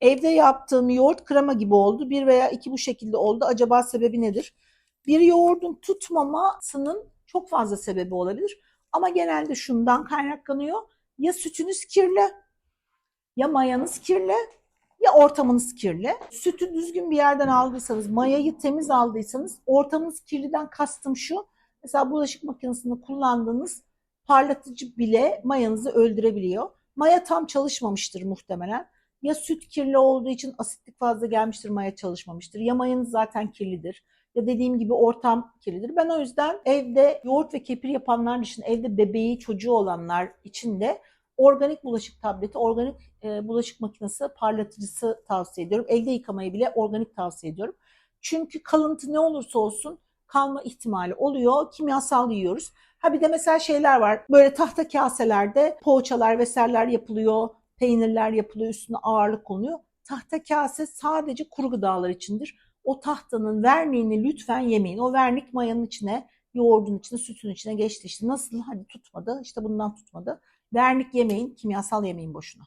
Evde yaptığım yoğurt krema gibi oldu. Bir veya iki bu şekilde oldu. Acaba sebebi nedir? Bir yoğurdun tutmamasının çok fazla sebebi olabilir. Ama genelde şundan kaynaklanıyor. Ya sütünüz kirli, ya mayanız kirli, ya ortamınız kirli. Sütü düzgün bir yerden aldıysanız, mayayı temiz aldıysanız, ortamınız kirliden kastım şu. Mesela bulaşık makinesinde kullandığınız parlatıcı bile mayanızı öldürebiliyor. Maya tam çalışmamıştır muhtemelen. Ya süt kirli olduğu için asitlik fazla gelmiştir, maya çalışmamıştır. Ya mayanız zaten kirlidir. Ya dediğim gibi ortam kirlidir. Ben o yüzden evde yoğurt ve kefir yapanlar dışında evde bebeği, çocuğu olanlar için de organik bulaşık tableti, organik e, bulaşık makinesi parlatıcısı tavsiye ediyorum. Elde yıkamayı bile organik tavsiye ediyorum. Çünkü kalıntı ne olursa olsun kalma ihtimali oluyor. Kimyasal yiyoruz. Ha bir de mesela şeyler var. Böyle tahta kaselerde poğaçalar vesaireler yapılıyor. Peynirler yapılıyor. Üstüne ağırlık konuyor. Tahta kase sadece kuru gıdalar içindir. O tahtanın verniğini lütfen yemeyin. O vernik mayanın içine, yoğurdun içine, sütün içine geçti. İşte nasıl? Hadi tutmadı. İşte bundan tutmadı. Vernik yemeyin, kimyasal yemeyin boşuna.